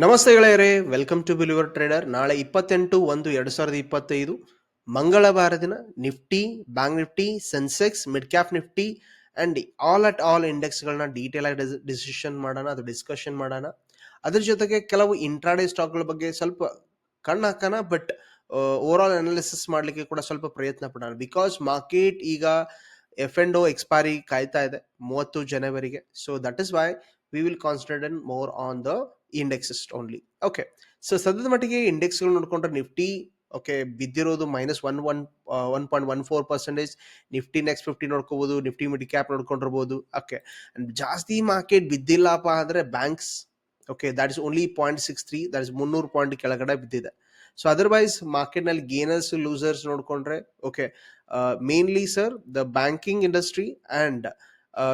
ನಮಸ್ತೆ ಗೆಳೆಯರೇ welcome to believer trader ನಾಳೆ ಇಪ್ಪತ್ತೆಂಟು ಒಂದು ಎರಡು ಸಾವಿರದ ಇಪ್ಪತ್ತೈದು. ಮಂಗಳವಾರ ದಿನ Nifty bank Nifty Sensex mid cap Nifty and all at all ಇಂಡೆಕ್ಸ್ಗಳನ್ನ detail ಆಗಿ ಡಿಸಿಷನ್ ಮಾಡೋಣ, ಅದು ಡಿಸ್ಕಷನ್ ಮಾಡೋಣ. ಅದ್ರ ಜೊತೆಗೆ ಕೆಲವು ಇಂಟ್ರಾಡೇ ಸ್ಟಾಕ್ಗಳ ಬಗ್ಗೆ ಸ್ವಲ್ಪ ಕಣ್ಣು ಹಾಕೋಣ ಬಟ್ ಓವರ್ ಆಲ್ ಅನಾಲಿಸಿಸ್ ಮಾಡಲಿಕ್ಕೆ ಕೂಡ ಸ್ವಲ್ಪ ಪ್ರಯತ್ನ ಪಡೋಣ. ಬಿಕಾಸ್ ಮಾರ್ಕೆಟ್ ಈಗ ಎಫ್ ಎಂಡ್ ಓ ಎಕ್ಸ್ಪೈರಿ ಕಾಯ್ತಾ ಇದೆ, ಮೂವತ್ತು ಜನವರಿಗೆ. So that is why we will concentrate more on the indexes only okay so ಸದ್ಯದ ಮಟ್ಟಿಗೆ ಇಂಡೆಕ್ಸ್ಗಳು ನೋಡ್ಕೊಂಡ್ರೆ Nifty okay ಬಿದ್ದಿರೋದು minus one one one point one four percentage Nifty next fifty ನೋಡ್ಕೋಬಹುದು Nifty mid cap ನೋಡ್ಕೊಂಡಿರ್ಬೋದು. Okay ಜಾಸ್ತಿ market ಬಿದ್ದಿಲ್ಲಪ್ಪ ಅಂದ್ರೆ banks okay that is only point six three that is ಮುನ್ನೂರು point ಕೆಳಗಡೆ ಬಿದ್ದಿದೆ. ಸೊ ಅದರ್ವೈಸ್ ಮಾರ್ಕೆಟ್ನಲ್ಲಿ gainers losers ನೋಡ್ಕೊಂಡ್ರೆ okay mainly sir the banking industry and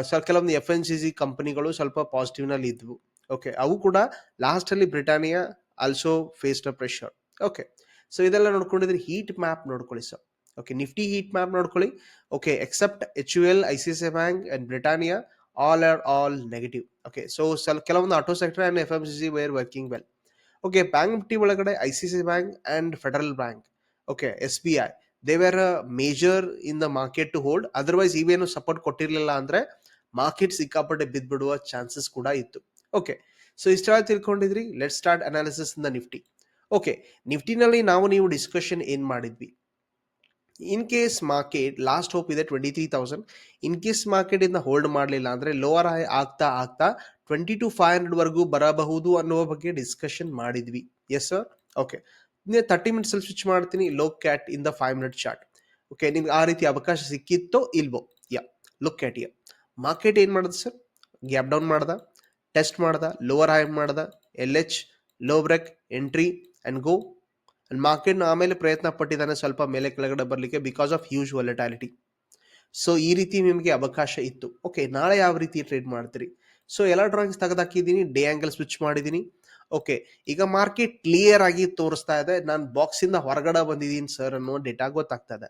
sir, ಕೆಲವೊಂದು ಎಫ್ ಎನ್ ಸಿ ಸಿ ಕಂಪನಿಗಳು ಸ್ವಲ್ಪ ಪಾಸಿಟಿವ್ನಲ್ಲಿ ಇದ್ವು ಓಕೆ ಅವು ಕೂಡ ಲಾಸ್ಟಲ್ಲಿ Britannia also face the pressure okay so ಇದೆಲ್ಲ ನೋಡ್ಕೊಂಡಿದ್ರೆ ಹೀಟ್ ಮ್ಯಾಪ್ ನೋಡ್ಕೊಳ್ಳಿ sir. Okay Nifty heat map ನೋಡ್ಕೊಳ್ಳಿ. Okay except H U L I C C bank and Britannia all are all negative okay so ಸ್ವಲ್ಪ ಕೆಲವೊಂದು auto sector and F M C C were working well okay bank Nifty ಒಳಗಡೆ I C C bank and Federal bank okay S B I they were major in the market to hold otherwise ಇವೇನು support ಕೊಟ್ಟಿರಲಿಲ್ಲ ಅಂದ್ರೆ market ಸಿಕ್ಕಾಪಟ್ಟೆ ಬಿದ್ದ್ಬಿಡುವ chances ಕೂಡ ಇತ್ತು. Okay so ಇಷ್ಟೆಲ್ಲ ತಿಳ್ಕೊಂಡಿದ್ರಿ? Let start analysis in the Nifty okay ನಿಫ್ಟಿನಲ್ಲಿ ನಾವು ನೀವು discussion ಏನ್ ಮಾಡಿದ್ವಿ? In case market last hope ಇದೆ twenty three thousand in case market ಇಂದ ಹೋಲ್ಡ್ ಮಾಡಲಿಲ್ಲ ಅಂದ್ರೆ ಲೋವರ್ ಹೈ ಆಗ್ತಾ ಆಗ್ತಾ ಟ್ವೆಂಟಿ ಟು ಫೈವ್ ಹಂಡ್ರೆಡ್ ವರೆಗೂ ಬರಬಹುದು ಅನ್ನುವ ಬಗ್ಗೆ ಡಿಸ್ಕಷನ್ ಮಾಡಿದ್ವಿ. Yes sir okay thirty minutes ಅಲ್ಲಿ ಸ್ವಿಚ್ ಮಾಡ್ತೀನಿ. Look at in the five minute chart okay ನಿಮ್ಗೆ ಆ ರೀತಿ ಅವಕಾಶ ಸಿಕ್ಕಿತ್ತೋ ಇಲ್ವೋ? Yeah look at yeah market ಏನು ಮಾಡುದು ಸರ್ ಗ್ಯಾಪ್ ಡೌನ್ ಮಾಡ್ದ. ಟೆಸ್ಟ್ ಮಾಡ್ದ. ಲೋವರ್ ಹೈ ಮಾಡ್ದ. L H low break entry and go and market ಆಮೇಲೆ ಪ್ರಯತ್ನ ಪಟ್ಟಿದ್ದಾನೆ ಸ್ವಲ್ಪ ಮೇಲೆ ಕೆಳಗಡೆ ಬರಲಿಕ್ಕೆ because of huge volatility so ಈ ರೀತಿ ನಿಮಗೆ ಅವಕಾಶ ಇತ್ತು. ಓಕೆ ನಾಳೆ ಯಾವ ರೀತಿ ಟ್ರೇಡ್ ಮಾಡ್ತೀರಿ? ಸೊ ಎಲ್ಲ ಡ್ರಾಯಿಂಗ್ಸ್ ತೆಗೆದಾಕಿದ್ದೀನಿ. ಡೇ ಆ್ಯಂಗಲ್ ಸ್ವಿಚ್ ಮಾಡಿದ್ದೀನಿ. ಓಕೆ, ಈಗ ಮಾರ್ಕೆಟ್ ಕ್ಲಿಯರ್ ಆಗಿ ತೋರಿಸ್ತಾ ಇದೆ. ನಾನು ಬಾಕ್ಸ್ ಇಂದ ಹೊರಗಡೆ ಬಂದಿದ್ದೀನಿ ಸರ್ ಅನ್ನೋ ಡೇಟಾ ಗೊತ್ತಾಗ್ತಾ ಇದೆ.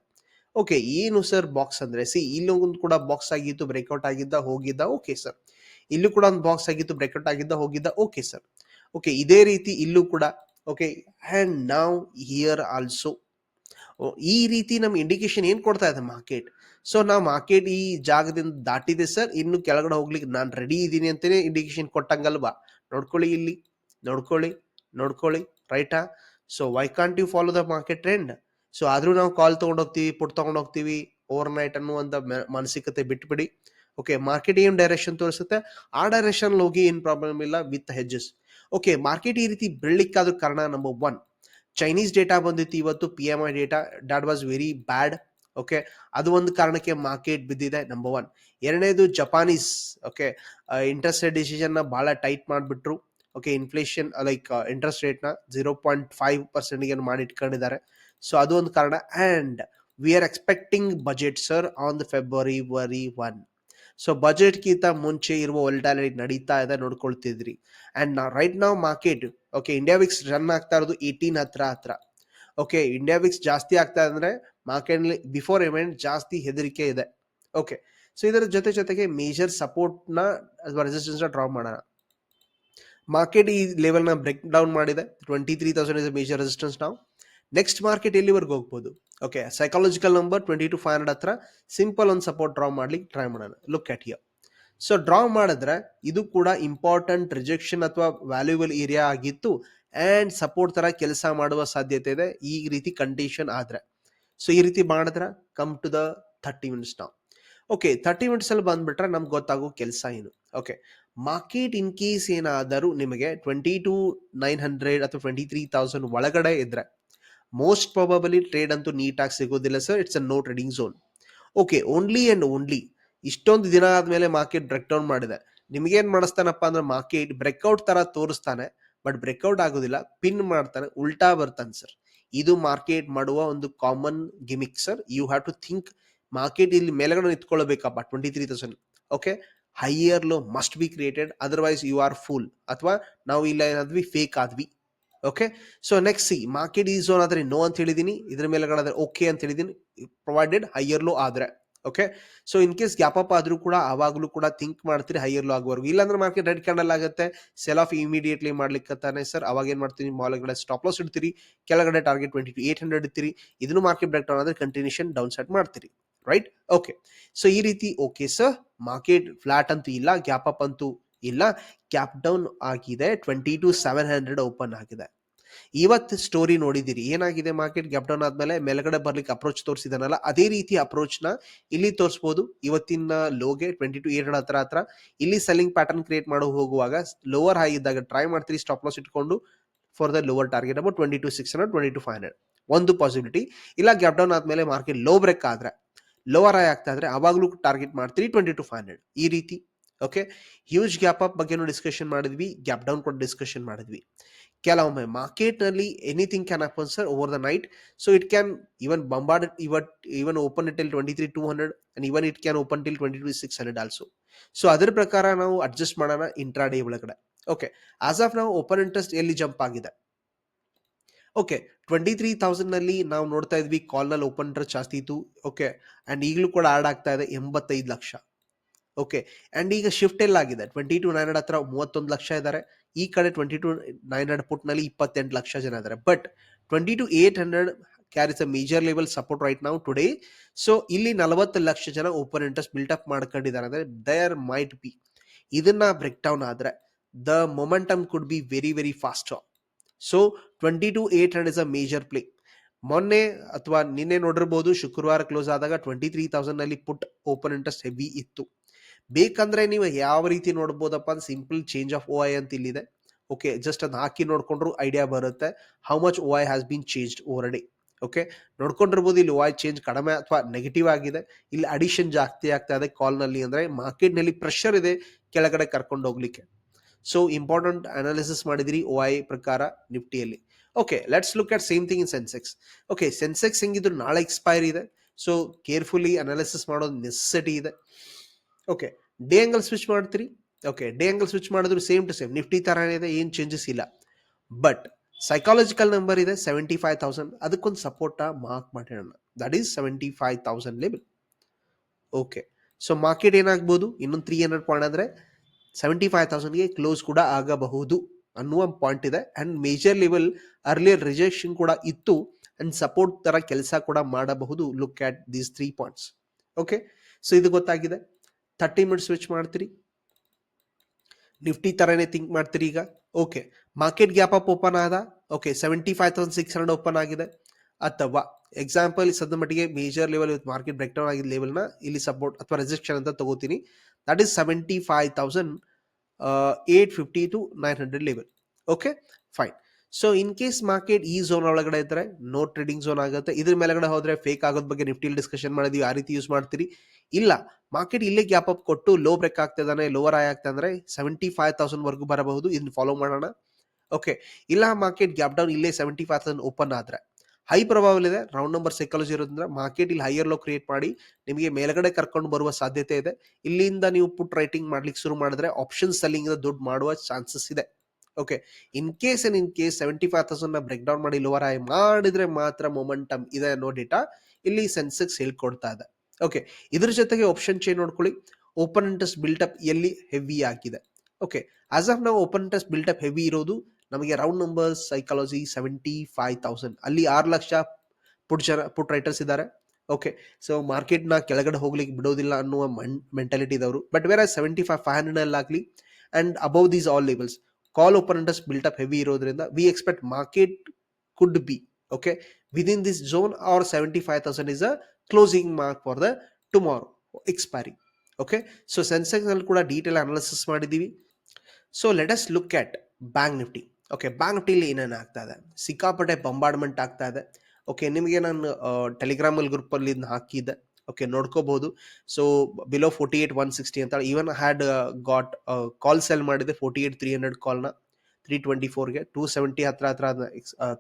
ಓಕೆ, ಏನು ಸರ್ ಬಾಕ್ಸ್ ಅಂದ್ರೆ? ಸಿ ಇಲ್ಲೊಂದು ಕೂಡ ಬಾಕ್ಸ್ ಆಗಿತ್ತು, ಬ್ರೇಕ್ಔಟ್ ಆಗಿದ್ದ, ಹೋಗಿದ್ದ, ಓಕೆ ಸರ್. ಇಲ್ಲೂ ಕೂಡ ಒಂದು ಬಾಕ್ಸ್ ಆಗಿತ್ತು, ಬ್ರೇಕ್ಔಟ್ ಆಗಿದ್ದ, ಹೋಗಿದ್ದ, ಓಕೆ ಸರ್. ಓಕೆ, ಇದೇ ರೀತಿ ಇಲ್ಲೂ ಕೂಡ, ಓಕೆ ಅಂಡ್ ನಾವ್ ಹಿಯರ್ ಆಲ್ಸೋ ಈ ರೀತಿ ನಮ್ಮ ಇಂಡಿಕೇಶನ್ ಏನ್ ಕೊಡ್ತಾ ಇದೆ ಮಾರ್ಕೆಟ್? ಸೊ ನಾವು ಮಾರ್ಕೆಟ್ ಈ ಜಾಗದಿಂದ ದಾಟಿದೆ ಸರ್. ಇನ್ನು ಕೆಳಗಡೆ ಹೋಗ್ಲಿಕ್ಕೆ ನಾನು ರೆಡಿ ಇದ್ದೀನಿ ಅಂತಾನೆ ಇಂಡಿಕೇಶನ್ ಕೊಟ್ಟಂಗಲ್ವಾ? ನೋಡ್ಕೊಳ್ಳಿ ಇಲ್ಲಿ. ನೋಡ್ಕೊಳ್ಳಿ ನೋಡ್ಕೊಳ್ಳಿ, ರೈಟಾ? So why can't you follow the market trend so ಆದರೂ ನಾವು ಕಾಲ್ ತಗೊಂಡೋಗ್ತೀವಿ ಪುಟ್ ತಗೊಂಡೋಗ್ತೀವಿ ಓವರ್ ನೈಟ್ ಅನ್ನುವಂತ ಮ- ಮಾನಸಿಕತೆ ಬಿಟ್ಬಿಡಿ. ಓಕೆ ಮಾರ್ಕೆಟ್ ಏನ್ ಡೈರೆಕ್ಷನ್ ತೋರಿಸುತ್ತೆ? ಆ ಡೈರೆಕ್ಷನ್ ಹೋಗಿ ಏನು ಪ್ರಾಬ್ಲಮ್ ಇಲ್ಲ? ವಿತ್ ಹೆಜ್ಜಸ್ ಓಕೆ ಮಾರ್ಕೆಟ್ ಈ ರೀತಿ ಬೆಳಲಿಕ್ಕಾದ ಕಾರಣ ನಂಬರ್ ಒನ್ ಚೈನೀಸ್ ಡೇಟಾ ಬಂದಿತ್ತು ಇವತ್ತು P M I data that was very bad okay ಅದು ಒಂದು ಕಾರಣಕ್ಕೆ ಮಾರ್ಕೆಟ್ ಬಿದ್ದಿದೆ ನಂಬರ್ ಒನ್ ಎರಡನೇದು ಜಪಾನೀಸ್ ಓಕೆ ಇಂಟ್ರೆಸ್ಟ್ ರೇಟ್ ಡಿಸಿಷನ್ನ ಬಹಳ ಟೈಟ್ ಮಾಡಿಬಿಟ್ರು. ಓಕೆ ಇನ್ಫ್ಲೇಷನ್ ಲೈಕ್ ಇಂಟ್ರೆಸ್ಟ್ ರೇಟ್ನ ಜೀರೋ ಪಾಯಿಂಟ್ ಫೈವ್ ಪರ್ಸೆಂಟ್ಗೆ ಮಾಡಿ ಇಟ್ಕೊಂಡಿದ್ದಾರೆ. ಸೊ ಅದು ಒಂದು ಕಾರಣ. And we are expecting budget sir on the February worry one so ಬಜೆಟ್ಗಿಂತ ಮುಂಚೆ ಇರುವ ಒಲ್ಟಾಲಿಟಿ ನಡೀತಾ ಇದೆ, ನೋಡ್ಕೊಳ್ತಿದ್ರಿ. ಆ್ಯಂಡ್ ನಾ ರೈಟ್ ನಾವು market okay India VIX run ಆಗ್ತಾ ಇರೋದು ಏಯ್ಟೀನ್ ಹತ್ರ ಹತ್ರ. ಓಕೆ ಇಂಡಿಯಾ ವಿಕ್ಸ್ ಜಾಸ್ತಿ ಆಗ್ತಾ ಅಂದ್ರೆ ಮಾರ್ಕೆಟ್ನಲ್ಲಿ ಬಿಫೋರ್ ಇವೆಂಟ್ ಜಾಸ್ತಿ ಹೆದರಿಕೆ ಇದೆ. ಓಕೆ ಸೊ ಇದರ ಜೊತೆ ಜೊತೆಗೆ ಮೇಜರ್ ಸಪೋರ್ಟ್ನ ಅಥವಾ ರೆಸಿಸ್ಟೆನ್ಸ್ನ ಡ್ರಾ ಮಾಡೋಣ. ಮಾರ್ಕೆಟ್ ಈ ಲೆವೆಲ್ನ ಬ್ರೇಕ್ ಡೌನ್ ಮಾಡಿದೆ. Twenty three thousand is major resistance ನಾವು ನೆಕ್ಸ್ಟ್ ಮಾರ್ಕೆಟ್ ಎಲ್ಲಿವರೆಗೂ ಹೋಗ್ಬೋದು? Okay psychological number twenty two five hundred ಹತ್ರ. ಸಿಂಪಲ್ ಒಂದು ಸಪೋರ್ಟ್ ಡ್ರಾ ಮಾಡ್ಲಿಕ್ಕೆ ಟ್ರೈ ಮಾಡೋಣ. Look at here so draw ಮಾಡಿದ್ರೆ ಇದು ಕೂಡ ಇಂಪಾರ್ಟೆಂಟ್ ರಿಜೆಕ್ಷನ್ ಅಥವಾ ವ್ಯಾಲ್ಯೂಬಲ್ ಏರಿಯಾ ಆಗಿತ್ತು ಆ್ಯಂಡ್ ಸಪೋರ್ಟ್ ಥರ ಕೆಲಸ ಮಾಡುವ ಸಾಧ್ಯತೆ ಇದೆ. ಈ ರೀತಿ ಕಂಡೀಷನ್ ಆದರೆ. ಸೊ ಈ ರೀತಿ ಮಾಡಿದ್ರೆ come to the thirty minutes ನಾವು ಓಕೆ ಥರ್ಟಿ ಮಿನಿಟ್ಸಲ್ಲಿ ಬಂದ್ಬಿಟ್ರೆ ನಮ್ಗೆ ಗೊತ್ತಾಗೋ ಕೆಲಸ ಏನು? ಓಕೆ ಮಾರ್ಕೆಟ್ ಇನ್ ಕೇಸ್ ಏನಾದರೂ ನಿಮಗೆ ಟ್ವೆಂಟಿ ಟು ನೈನ್ ಹಂಡ್ರೆಡ್ ಅಥವಾ ಟ್ವೆಂಟಿ ತ್ರೀ ತೌಸಂಡ್ ಒಳಗಡೆ ಇದ್ರೆ ಮೋಸ್ಟ್ ಪ್ರಾಬಬಲಿ ಟ್ರೇಡ್ ಅಂತೂ ನೀಟಾಗಿ ಸಿಗೋದಿಲ್ಲ sir it's a no trading zone okay only and only ಇಷ್ಟೊಂದು ದಿನ ಆದಮೇಲೆ ಮಾರ್ಕೆಟ್ ಬ್ರೇಕ್ ಡೌನ್ ಮಾಡಿದೆ. ನಿಮಗೇನು ಮಾಡಿಸ್ತಾನಪ್ಪ ಅಂದ್ರೆ ಮಾರ್ಕೆಟ್ ಬ್ರೇಕ್ಔಟ್ ತರ ತೋರಿಸ್ತಾನೆ ಬಟ್ ಬ್ರೇಕ್ಔಟ್ ಆಗೋದಿಲ್ಲ. ಪಿನ್ ಮಾಡ್ತಾನೆ, ಉಲ್ಟಾ ಬರ್ತಾನೆ ಸರ್ ಇದು ಮಾರ್ಕೆಟ್ ಮಾಡುವ ಒಂದು common gimmick sir you have to think market ಇಲ್ಲಿ ಮೇಲೆಗಡೆ ನಿಂತ್ಕೊಳ್ಬೇಕಪ್ಪ twenty three thousand okay higher low must be created otherwise you are fool ಅಥವಾ ನಾವು ಇಲ್ಲ ಏನಾದ್ವಿ ಫೇಕ್ ಆದ್ವಿ. Okay so next see market ಈ ಝೋನ್ ಆದರೆ ನೋ ಅಂತ ಹೇಳಿದೀನಿ. ಇದ್ರ ಮೇಲೆಗಳಾದ್ರೆ ಓಕೆ ಅಂತ ಹೇಳಿದೀನಿ. ಪ್ರೊವೈಡೆಡ್ ಹೈಯರ್ ಲೋ ಆದ್ರೆ. Okay so in case gap up ಆದ್ರೂ ಕೂಡ, ಆವಾಗಲೂ ಕೂಡ ಥಿಂಕ್ ಮಾಡ್ತೀರಿ ಹೈಯರ್ ಲೋ ಆಗುವವರೆಗೂ. ಇಲ್ಲಾಂದ್ರೆ ಮಾರ್ಕೆಟ್ ರೆಡ್ ಕ್ಯಾಂಡಲ್ ಆಗುತ್ತೆ. ಸೆಲ್ ಆಫ್ ಇಮಿಡಿಯೇಟ್ಲಿ ಮಾಡ್ಲಿಕ್ಕೆ ಸರ್ ಅವಾಗ ಏನ್ ಮಾಡ್ತೀನಿ ಮಾಲ್ಗಡೆ ಸ್ಟಾಪ್ ಲಾಸ್ ಇಡ್ತೀರಿ. ಕೆಳಗಡೆ target twenty two eight hundred ಇಡ್ತೀರಿ. ಇದನ್ನು ಮಾರ್ಕೆಟ್ ಬ್ರೇಕ್ ಡೌನ್ ಆದ್ರೆ ಕಂಟಿನ್ಯೂಷನ್ ಡೌನ್ ಸೆಟ್ ಮಾಡ್ತೀರಿ. ರೈಟ್ ಓಕೆ ಸೊ ಈ ರೀತಿ ಓಕೆ ಸರ್ ಮಾರ್ಕೆಟ್ ಫ್ಲಾಟ್ ಅಂತೂ ಇಲ್ಲ ಗ್ಯಾಪ್ ಅಪ್ ಅಂತೂ ಇಲ್ಲ. ಕ್ಯಾಪ್ ಡೌನ್ ಆಗಿದೆ twenty two seven hundred open ಆಗಿದೆ. ಇವತ್ತು ಸ್ಟೋರಿ ನೋಡಿದಿರಿ ಏನಾಗಿದೆ ಮಾರ್ಕೆಟ್ ಗ್ಯಾಪ್ ಡೌನ್ ಆದ್ಮೇಲೆ ಮೇಲ್ಗಡೆ ಬರ್ಲಿಕ್ಕೆ ಅಪ್ರೋಚ್ ತೋರಿಸಿದಾನಲ್ಲ, ಅದೇ ರೀತಿ ಅಪ್ರೋಚ್ನ ಇಲ್ಲಿ ತೋರಿಸಬಹುದು ಇವತ್ತಿನ ಲೋಗೆ ಟ್ವೆಂಟಿ ಟು ಏಟ್ ಹತ್ರ ಹತ್ರ. ಇಲ್ಲಿ ಸೆಲ್ಲಿಂಗ್ ಪ್ಯಾಟರ್ನ್ ಕ್ರಿಯೇಟ್ ಮಾಡೋ ಹೋಗುವಾಗ ಲೋವರ್ ಹೈ ಇದ್ದಾಗ ಟ್ರೈ ಮಾಡ್ತೀರಿ ಸ್ಟಾಪ್ ಲಾಸ್ ಇಟ್ಕೊಂಡು for the lower target about twenty two six hundred twenty two five hundred ಒಂದು ಪಾಸಿಬಿಲಿಟಿ ಇಲ್ಲ ಗ್ಯಾಪ್ ಡೌನ್ ಆದ್ಮೇಲೆ ಮಾರ್ಕೆಟ್ ಲೋ ಬ್ರೇಕ್ ಆದ್ರೆ ಲೋವರ್ ಆಯ್ ಆಗ್ತಾ ಇದ್ರೆ ಅವಾಗಲೂ ಟಾರ್ಗೆಟ್ ಮಾಡ್ತೀರಿ ಟ್ವೆಂಟಿ ಟು ಫೈವ್ ಹಂಡ್ರೆಡ್ ಈ ರೀತಿ ಓಕೆ ಹ್ಯೂಜ್ ಗ್ಯಾಪ್ ಅಪ್ ಬಗ್ಗೆನೂ ಡಿಸ್ಕಷನ್ ಮಾಡಿದ್ವಿ ಗ್ಯಾಪ್ ಡೌನ್ ಕೂಡ ಡಿಸ್ಕಷನ್ ಮಾಡಿದ್ವಿ. ಕೆಲವೊಮ್ಮೆ ಮಾರ್ಕೆಟ್ನಲ್ಲಿ anything can happen sir over the night so it can even bombard it even open till twenty three two hundred and even it can open till twenty two six hundred also so ಅದ್ರ ಪ್ರಕಾರ ನಾವು adjust ಮಾಡೋಣ intraday ಒಳಗಡೆ okay as of ನಾವು open interest ಎಲ್ಲಿ jump ಆಗಿದೆ? Okay twenty three ತೌಸಂಡ್ನಲ್ಲಿ ನಾವು ನೋಡ್ತಾ ಇದ್ವಿ ಕಾಲ್ನಲ್ಲಿ ಓಪನ್ ಇಂಟ್ರೆಸ್ಟ್ ಜಾಸ್ತಿ ಇತ್ತು. ಓಕೆ ಅಂಡ್ ಈಗಲೂ ಕೂಡ ಆಡ್ ಆಗ್ತಾ ಇದೆ ಎಂಬತ್ತೈದು ಲಕ್ಷ. ಓಕೆ ಅಂಡ್ ಈಗ ಶಿಫ್ಟ್ ಎಲ್ಲ ಆಗಿದೆ. ಟ್ವೆಂಟಿ ಟು ನೈನ್ ಹಂಡ್ರೆಡ್ ಹತ್ರ ಮೂವತ್ತೊಂದು ಲಕ್ಷ ಇದ್ದಾರೆ ಈ ಕಡೆ ಟ್ವೆಂಟಿ ಟು ನೈನ್ ಹಂಡ್ರೆಡ್ ಪುಟ್ನಲ್ಲಿ ಇಪ್ಪತ್ತೆಂಟು ಲಕ್ಷ ಜನ ಇದ್ದಾರೆ but twenty two eight hundred carries a major level support right ನಾವು ಟುಡೇ ಸೊ ಇಲ್ಲಿ ನಲವತ್ತು ಲಕ್ಷ ಜನ ಓಪನ್ ಇಂಟ್ರೆಸ್ಟ್ ಬಿಲ್ಟ್ ಅಪ್ ಮಾಡ್ಕೊಂಡಿದ್ದಾರೆ. ಅಂದ್ರೆ ದೇರ್ ಮೈಟ್ ಬಿ ಇದನ್ನ ಬ್ರೇಕ್ ಡೌನ್ ಆದ್ರೆ the momentum could be very very fast so twenty two eight hundred is a major play ಮೊನ್ನೆ ಅಥವಾ ನಿನ್ನೆ ನೋಡಿರ್ಬೋದು ಶುಕ್ರವಾರ ಕ್ಲೋಸ್ ಆದಾಗ ಟ್ವೆಂಟಿ ತ್ರೀ ತೌಸಂಡ್ನಲ್ಲಿ ಪುಟ್ ಓಪನ್ ಇಂಟ್ರೆಸ್ಟ್ ಹೆವಿ ಇತ್ತು. ಬೇಕಂದ್ರೆ ನೀವು ಯಾವ ರೀತಿ ನೋಡ್ಬೋದಪ್ಪ ಅಂದ್ರೆ simple change of O I ಅಂತ ಇಲ್ಲಿದೆ. ಓಕೆ ಜಸ್ಟ್ ಅದ್ ಹಾಕಿ ನೋಡ್ಕೊಂಡ್ರು ಐಡಿಯಾ ಬರುತ್ತೆ. How much O I has been changed over day okay ನೋಡ್ಕೊಂಡಿರ್ಬೋದು ಇಲ್ಲಿ ವಾಯ್ ಚೇಂಜ್ ಕಡಿಮೆ ಅಥವಾ ನೆಗೆಟಿವ್ ಆಗಿದೆ. ಇಲ್ಲಿ ಅಡಿಷನ್ ಜಾಸ್ತಿ ಆಗ್ತಾ ಇದೆ ಕಾಲ್ನಲ್ಲಿ ಅಂದರೆ ಮಾರ್ಕೆಟ್ನಲ್ಲಿ ಮಾರ್ಕೆಟ್ನಲ್ಲಿ ಪ್ರೆಷರ್ ಇದೆ. ಕೆಳಗಡೆ ಕರ್ಕೊಂಡು ಹೋಗ್ಲಿಕ್ಕೆ. ಸೊ ಇಂಪಾರ್ಟೆಂಟ್ ಅನಾಲಿಸಿಸ್ ಮಾಡಿದಿರಿ ಓ ಐ ಪ್ರಕಾರ ನಿಫ್ಟಿಯಲ್ಲಿ. Okay let's look at same thing in Sensex okay Sensex ಹೆಂಗಿದ್ರು ನಾಳೆ ಎಕ್ಸ್ಪೈರ್ ಇದೆ. ಸೊ ಕೇರ್ಫುಲಿ ಅನಾಲಿಸಿಸ್ ಮಾಡೋದು ನೆಸೆಸಿಟಿ ಇದೆ. ಓಕೆ ಡೇ ಆಂಗಲ್ ಸ್ವಿಚ್ ಮಾಡ್ತೀರಿ? ಓಕೆ ಡೇ ಆಂಗಲ್ ಸ್ವಿಚ್ ಮಾಡಿದ್ರು ಸೇಮ್ ಟು ಸೇಮ್ ನಿಫ್ಟಿ ಥರನೇ ಇದೆ, ಏನು ಚೇಂಜಸ್ ಇಲ್ಲ. ಬಟ್ ಸೈಕಾಲಜಿಕಲ್ ನಂಬರ್ ಇದೆ ಸೆವೆಂಟಿ ಫೈವ್ ತೌಸಂಡ್ ಅದಕ್ಕೊಂದು support mark ಮಾಡಿರೋಣ. That is seventy five thousand level okay so market ಏನಾಗ್ಬೋದು? ಇನ್ನೊಂದು ತ್ರೀ ಹಂಡ್ರೆಡ್ ಪಾಯಿಂಟ್ ಅಂದರೆ ಸೆವೆಂಟಿ ಫೈವ್ ತೌಸಂಡ್ಗೆ ಕ್ಲೋಸ್ ಕೂಡ ಆಗಬಹುದು ಅನ್ನುವ ಪಾಯಿಂಟ್ ಇದೆ. And major level earlier rejection ಕೂಡ ಇತ್ತು. ಅಂಡ್ ಸಪೋರ್ಟ್ ತರ ಕೆಲಸ ಕೂಡ ಮಾಡಬಹುದು. Look at these three points okay so ಇದು ಗೊತ್ತಾಗಿದೆ. ಥರ್ಟಿ ಮಿನಿಟ್ ಸ್ವಿಚ್ ಮಾಡ್ತೀರಿ. ನಿಫ್ಟಿ ತರನೇ ಥಿಂಕ್ ಮಾಡ್ತೀರಿ ಈಗ. Okay market gap up open ಆದ? Okay seventy five thousand six hundred open ಆಗಿದೆ. ಅಥವಾ ಎಕ್ಸಾಂಪಲ್ ಸದ್ಯ ಮಟ್ಟಿಗೆ major level market break down ಆಗಿದ್ದ ಲೆವೆಲ್ನ ಇಲ್ಲಿ ಸಪೋರ್ಟ್ ಅಥವಾ ರಿಜೆಕ್ಷನ್ ಅಂತ ತಗೋತೀನಿ. That is seventy five thousand eight fifty two nine hundred level okay fine so in case market ಈ ಝೋನ್ ಒಳಗಡೆ ಇದ್ರೆ ನೋ ಟ್ರೇಡಿಂಗ್ ಝೋನ್ ಆಗುತ್ತೆ. ಇದ್ರ ಮೇಲೆಗಡೆ ಹೋದ್ರೆ ಫೇಕ್ ಆಗೋದ್ ಬಗ್ಗೆ ನಿಫ್ಟಿಲಿ ಡಿಸ್ಕಷನ್ ಮಾಡಿದೀವಿ, ಆ ರೀತಿ ಯೂಸ್ ಮಾಡ್ತೀರಿ. ಇಲ್ಲ ಮಾರ್ಕೆಟ್ ಇಲ್ಲೇ ಗ್ಯಾಪ್ ಅಪ್ ಕೊಟ್ಟು ಲೋ ಬ್ರೇಕ್ ಆಗ್ತಿದಾನೆ ಲೋವರ್ ಆಯ್ ಆಗ್ತಾ ಅಂದ್ರೆ ಸೆವೆಂಟಿ ಫೈವ್ ತೌಸಂಡ್ ವರ್ಗೂ ಬರಬಹುದು. ಇದನ್ನ ಫಾಲೋ ಮಾಡೋಣ. ಓಕೆ ಇಲ್ಲ ಮಾರ್ಕೆಟ್ ಗ್ಯಾಪ್ ಡೌನ್ ಇಲ್ಲೇ ಸೆವೆಂಟಿ ಫೈವ್ ತೌಸಂಡ್ ಓಪನ್ ಆದ್ರೆ. ಹೈ ಪ್ರಭಾವ ಇದೆ ರೌಂಡ್ ನಂಬರ್ ಸೈಕಾಲಜಿ ಇರೋದ್ರಿಂದ ಮಾರ್ಕೆಟ್ ಇಲ್ಲಿ ಹೈಯರ್ ಲೋ ಕ್ರಿಯೇಟ್ ಮಾಡಿ ನಿಮಗೆ ಮೇಲ್ಗಡೆ ಕರ್ಕೊಂಡು ಬರುವ ಸಾಧ್ಯತೆ ಇದೆ. ಇಲ್ಲಿಂದ ನೀವು ಪುಟ್ ರೈಟಿಂಗ್ ಮಾಡ್ಲಿಕ್ಕೆ ಶುರು ಮಾಡಿದ್ರೆ ಆಪ್ಷನ್ ಸೆಲ್ಲಿಂಗ್ ದುಡ್ಡು ಮಾಡುವ ಚಾನ್ಸಸ್ ಇದೆ. Okay in case in in case seventy five thousand break down ಮಾಡಿ ಲೋವರ್ ಆಗಿ ಮಾಡಿದ್ರೆ ಮಾತ್ರ ಮೊಮೆಂಟಮ್ ಇದೆ ಅನ್ನೋ ಡೇಟಾ ಇಲ್ಲಿ ಸೆನ್ಸೆಕ್ಸ್ ಹೇಳ್ಕೊಡ್ತಾ ಇದೆ. ಓಕೆ ಇದ್ರ ಜೊತೆಗೆ ಆಪ್ಷನ್ ಚೇನ್ ನೋಡ್ಕೊಳ್ಳಿ. ಓಪನ್ ಇಂಟ್ರೆಸ್ಟ್ ಅಪ್ ಎಲ್ಲಿ ಹೆವಿ ಆಗಿದೆ. ಓಕೆ ಆಸ್ ಆಫ್ ನಾವು ಓಪನ್ ಇಂಟ್ರೆಸ್ಟ್ ಅಪ್ ಹೆವಿ ಇರೋದು ನಮಗೆ round numbers psychology seventy five thousand ಅಲ್ಲಿ ಆರು ಲಕ್ಷ ಪುಟ್ ಜನ ಪುಟ್ ರೈಟರ್ಸ್ ಇದ್ದಾರೆ. ಓಕೆ ಸೊ ಮಾರ್ಕೆಟ್ನ ಕೆಳಗಡೆ ಹೋಗ್ಲಿಕ್ಕೆ ಬಿಡೋದಿಲ್ಲ ಅನ್ನುವ ಮನ್ ಮೆಂಟಾಲಿಟಿ ಇದ್ದವರು ಬಟ್ ಬೇರೆ ಸೆವೆಂಟಿ ಫೈವ್ ಫೈವ್ ಹಂಡ್ರೆಡ್ ಅಲ್ಲಿ ಆಗಲಿ and above these all levels call open built up heavy ಇರೋದ್ರಿಂದ we expect market could be okay within this zone are seventy five thousand is a closing mark for the tomorrow expiry okay so Sensex ಅಲ್ಲಿ ಕೂಡ detail analysis ಮಾಡಿದ್ದೀವಿ. So let us look at bank Nifty okay bank ಟೀಲಿ ಏನೇನು ಆಗ್ತಾ ಇದೆ? ಸಿಕ್ಕಾಪಟ್ಟೆ ಬಂಬಾರ್ಡ್ಮೆಂಟ್ ಆಗ್ತಾ ಇದೆ. Okay ನಿಮಗೆ ನಾನು ಟೆಲಿಗ್ರಾಮಲ್ಲಿ ಗ್ರೂಪಲ್ಲಿ ಇದನ್ನ ಹಾಕಿದ್ದೆ. Okay ನೋಡ್ಕೋಬಹುದು so below forty eight one sixty ಅಂತ even had got call sell ಮಾಡಿದೆ ಫೋರ್ಟಿ ಏಟ್ ತ್ರೀ ಹಂಡ್ರೆಡ್ ಕಾಲ್ನ ತ್ರೀ ಟ್ವೆಂಟಿ ಫೋರ್ಗೆ ಟೂ ಸೆವೆಂಟಿ ಹತ್ರ ಹತ್ರ ಅದನ್ನ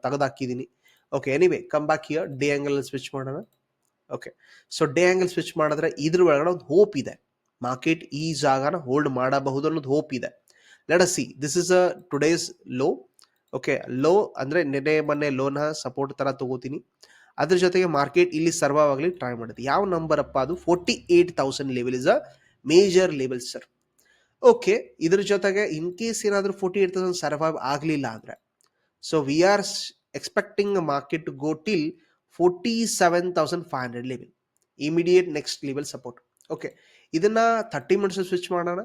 ತೆಗೆದು ಹಾಕಿದ್ದೀನಿ okay anyway come back here day angle switch ಮಾಡೋಣ. Okay so day angle switch ಮಾಡಿದ್ರೆ ಇದ್ರ ಒಳಗಡೆ ಒಂದು ಹೋಪ್ ಇದೆ. ಮಾರ್ಕೆಟ್ ಈ ಜಾಗನ ಹೋಲ್ಡ್ ಮಾಡಬಹುದು ಅನ್ನೋದು ಹೋಪ್ ಇದೆ. Let us see this is a today's low okay low ಅಂದರೆ ನೆನೆ ಮೊನ್ನೆ ಲೋನ ಸಪೋರ್ಟ್ ಥರ ತಗೋತೀನಿ. ಅದ್ರ ಜೊತೆಗೆ ಮಾರ್ಕೆಟ್ ಇಲ್ಲಿ ಸರ್ವ್ ಆಗಲಿ ಟ್ರೈ ಮಾಡುತ್ತೆ ಯಾವ ನಂಬರ್ ಅಪ್ಪ ಅದು? Forty eight thousand level is a major level sir okay ಇದ್ರ ಜೊತೆಗೆ ಇನ್ ಕೇಸ್ ಏನಾದರೂ ಫೋರ್ಟಿ ಏಟ್ ತೌಸಂಡ್ ಸರ್ವೈವ್ ಆಗಲಿಲ್ಲ ಅಂದರೆ. So we are expecting market to go till forty seven thousand five hundred level immediate next level support okay ಇದನ್ನ thirty minutes switch ಮಾಡೋಣ.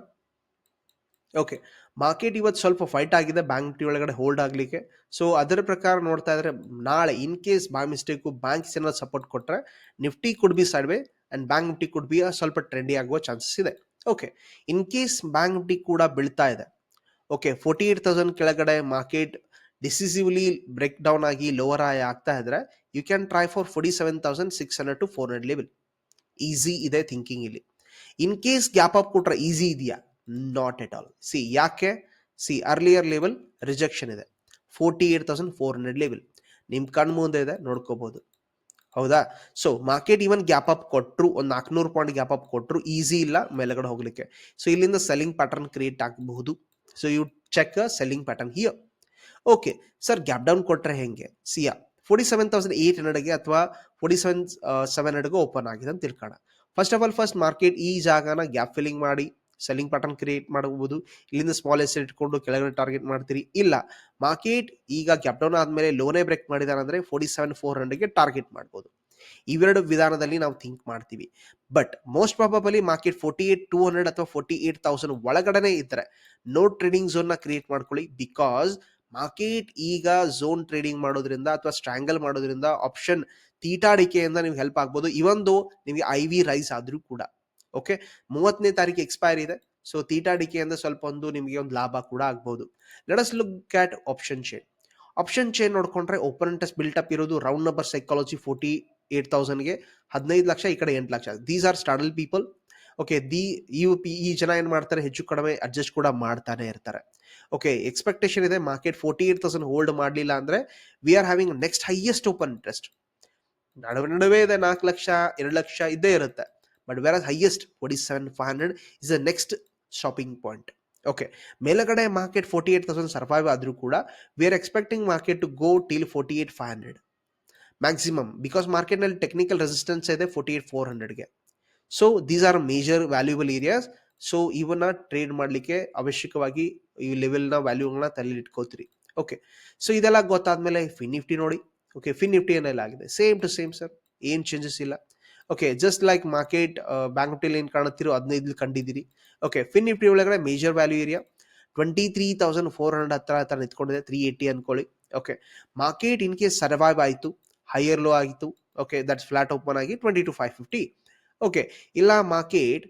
Okay market ಇವತ್ತು ಸ್ವಲ್ಪ fight ಆಗಿದೆ bank Nifty ಒಳಗಡೆ hold ಆಗಲಿಕ್ಕೆ. So ಅದರ ಪ್ರಕಾರ ನೋಡ್ತಾ ಇದ್ರೆ, ನಾಳೆ in case by mistake banks ಏನಾದ್ರು ಸಪೋರ್ಟ್ ಕೊಟ್ಟರೆ Nifty could be side way and bank Nifty could be ಸ್ವಲ್ಪ ಟ್ರೆಂಡಿ ಆಗುವ ಚಾನ್ಸಸ್ ಇದೆ. Okay in case bank Nifty ಕೂಡ ಬೀಳ್ತಾ ಇದೆ ಓಕೆ ಫೋರ್ಟಿ ಏಟ್ ತೌಸಂಡ್ ಕೆಳಗಡೆ ಮಾರ್ಕೆಟ್ ಡಿಸಿಸಿವ್ಲಿ ಬ್ರೇಕ್ ಡೌನ್ ಆಗಿ ಲೋವರ್ ಆಯ್ ಆಗ್ತಾ ಇದ್ರೆ you can try for forty seven thousand six hundred to four hundred level easy ಇದೆ ಥಿಂಕಿಂಗ್ ಇಲ್ಲಿ. ಇನ್ ಕೇಸ್ ಗ್ಯಾಪ್ ಅಪ್ ಕೊಟ್ರೆ ಈಸಿ ಇದೆಯಾ? ನಾಟ್ ಎಟ್ ಆಲ್ ಸಿ ಯಾಕೆ? C earlier level rejection ಇದೆ. Forty eight thousand four hundred level ನಿಮ್ಮ ಕಣ್ಣು ಮುಂದೆ ಇದೆ ನೋಡ್ಕೋಬಹುದು ಹೌದಾ? So market even gap up ಕೊಟ್ಟರು ಒಂದು ನಾಲ್ಕುನೂರು ಪಾಯಿಂಟ್ ಗ್ಯಾಪ್ ಅಪ್ ಕೊಟ್ಟರು ಈಸಿ ಇಲ್ಲ ಮೇಲೆಗಡೆ ಹೋಗ್ಲಿಕ್ಕೆ. ಸೊ ಇಲ್ಲಿಂದ ಸೆಲ್ಲಿಂಗ್ ಪ್ಯಾಟರ್ನ್ ಕ್ರಿಯೇಟ್ ಆಗಬಹುದು. So you check selling pattern here okay sir gap down ಕೊಟ್ಟರೆ ಹೆಂಗೆ? ಸಿಯಾ ಫೋರ್ಟಿ ಸೆವೆನ್ ತೌಸಂಡ್ ಏಟ್ ಹಂಡ್ರೆಡ್ಗೆ ಅಥವಾ ಫೋರ್ಟಿ ಸೆವೆನ್ ಸೆವೆನ್ ಹಂಡ್ರೆಡ್ಗೆ ಓಪನ್ ಆಗಿದೆ ಅಂತ ತಿಳ್ಕೋಣ. First of all first market ಈ ಜಾಗನ ಗ್ಯಾಪ್ ಫಿಲ್ಲಿಂಗ್ ಮಾಡಿ. ಸೆಲ್ಲಿಂಗ್ ಪ್ಯಾಟರ್ನ್ ಕ್ರಿಯೇಟ್ ಮಾಡಬಹುದು. ಇಲ್ಲಿಂದ ಸ್ಮಾಲ್ ಎಸ್ ಇಟ್ಕೊಂಡು ಕೆಳಗಡೆ ಟಾರ್ಗೆಟ್ ಮಾಡ್ತೀರಿ. ಇಲ್ಲ ಮಾರ್ಕೆಟ್ ಈಗ ಕ್ಯಾಪ್ ಡೌನ್ ಆದಮೇಲೆ ಲೋನೇ ಬ್ರೇಕ್ ಮಾಡಿದಾರೆ ಅಂದರೆ ಫೋರ್ಟಿ ಸೆವೆನ್ ಫೋರ್ ಹಂಡ್ರೆಡ್ಗೆ ಟಾರ್ಗೆಟ್ ಮಾಡ್ಬೋದು. ಇವೆರಡು ವಿಧಾನದಲ್ಲಿ ನಾವು ಥಿಂಕ್ ಮಾಡ್ತೀವಿ. But most probably market forty eight two hundred ಅಥವಾ ಫೋರ್ಟಿ ಏಟ್ ತೌಸಂಡ್ ಒಳಗಡೆ ಇದ್ದರೆ ನೋ ಟ್ರೇಡಿಂಗ್ ಝೋನ್ನ ಕ್ರಿಯೇಟ್ ಮಾಡ್ಕೊಳ್ಳಿ ಬಿಕಾಸ್ ಮಾರ್ಕೆಟ್ ಈಗ ಝೋನ್ ಟ್ರೇಡಿಂಗ್ ಮಾಡೋದ್ರಿಂದ ಅಥವಾ ಸ್ಟ್ರಾಂಗಲ್ ಮಾಡೋದ್ರಿಂದ ಆಪ್ಷನ್ ತೀಟಾಡಿಕೆಯಿಂದ ನಿಮ್ಗೆ ಹೆಲ್ಪ್ ಆಗ್ಬೋದು. ಇವೊಂದು ನಿಮಗೆ ಐ ವಿ ರೈಸ್ ಆದರೂ ಕೂಡ. ಓಕೆ ಮೂವತ್ತನೇ ತಾರೀಕು ಎಕ್ಸ್ಪೈರ್ ಇದೆ. ಸೊ ತೀಟಾಡಿಕೆಯಿಂದ ಸ್ವಲ್ಪ ಒಂದು ನಿಮಗೆ ಒಂದು ಲಾಭ ಕೂಡ ಆಗ್ಬೋದು. Let's look at option chain option chain ನೋಡ್ಕೊಂಡ್ರೆ ಓಪನ್ ಇಂಟ್ರೆಸ್ಟ್ ಬಿಲ್ಟ್ ಅಪ್ ಇರೋದು round number psychology forty eight ತೌಸಂಡ್ಗೆ ಹದಿನೈದು ಲಕ್ಷ, ಈ ಕಡೆ ಎಂಟು lakh. These are startle people okay the ಈ ಈ ಜನ ಏನು ಮಾಡ್ತಾರೆ? ಹೆಚ್ಚು ಕಡಿಮೆ ಅಡ್ಜಸ್ಟ್ ಕೂಡ ಮಾಡ್ತಾನೆ ಇರ್ತಾರೆ. ಓಕೆ ಎಕ್ಸ್ಪೆಕ್ಟೇಷನ್ ಇದೆ. Market forty eight thousand hold ಮಾಡಲಿಲ್ಲ ಅಂದರೆ we are having next highest open interest ನಡುವೆ ನಡುವೆ ಇದೆ ನಾಲ್ಕು ಲಕ್ಷ, ಎರಡು ಲಕ್ಷ, ಇದ್ದೇ ಇರುತ್ತೆ. But where as highest forty seven five hundred is the next shopping point okay ಮೇಲಗಡೆ market forty eight thousand survive ಆದರೂ ಕೂಡ we are expecting market to go till forty eight five hundred maximum because ಮಾರ್ಕೆಟ್ನಲ್ಲಿ technical resistance ಇದೆ forty eight four ಹಂಡ್ರೆಡ್ಗೆ so these are major valuable areas so ಇವನ್ನ trade ಮಾಡಲಿಕ್ಕೆ ಅವಶ್ಯಕವಾಗಿ ಈ ಲೆವೆಲ್ನ ವ್ಯಾಲ್ಯೂಗಳನ್ನ ತಲೆಯಲ್ಲಿ ಇಟ್ಕೋತೀರಿ okay so ಇದೆಲ್ಲ ಗೊತ್ತಾದ್ಮೇಲೆ ಫಿನ್ ನಿಫ್ಟಿ ನೋಡಿ. ಓಕೆ ಫಿನ್ ನಿಫ್ಟಿ ಏನೆಲ್ಲ ಆಗಿದೆ. ಸೇಮ್ ಟು ಸೇಮ್ ಸರ್ ಏನು ಚೇಂಜಸ್ ಇಲ್ಲ. Okay just like market bank ಏನು ಕಾಣುತ್ತಿರೋ ಹದಿನೈದು ಕಂಡಿದ್ದೀರಿ. ಓಕೆ ಫಿನ್ ನಿಫ್ಟಿ ಒಳಗಡೆ major value area twenty three thousand four hundred ಹತ್ರ ಹತ್ರ ನಿಂತ್ಕೊಂಡಿದೆ ತ್ರೀ ಏಯ್ಟಿ ಅನ್ಕೊಳ್ಳಿ. Okay market in case survive ಆಯಿತು ಹೈಯರ್ ಲೋ ಆಗಿತ್ತು ಓಕೆ ದಟ್ಸ್ ಫ್ಲಾಟ್ ಓಪನ್ ಆಗಿ twenty two five fifty okay ಇಲ್ಲ market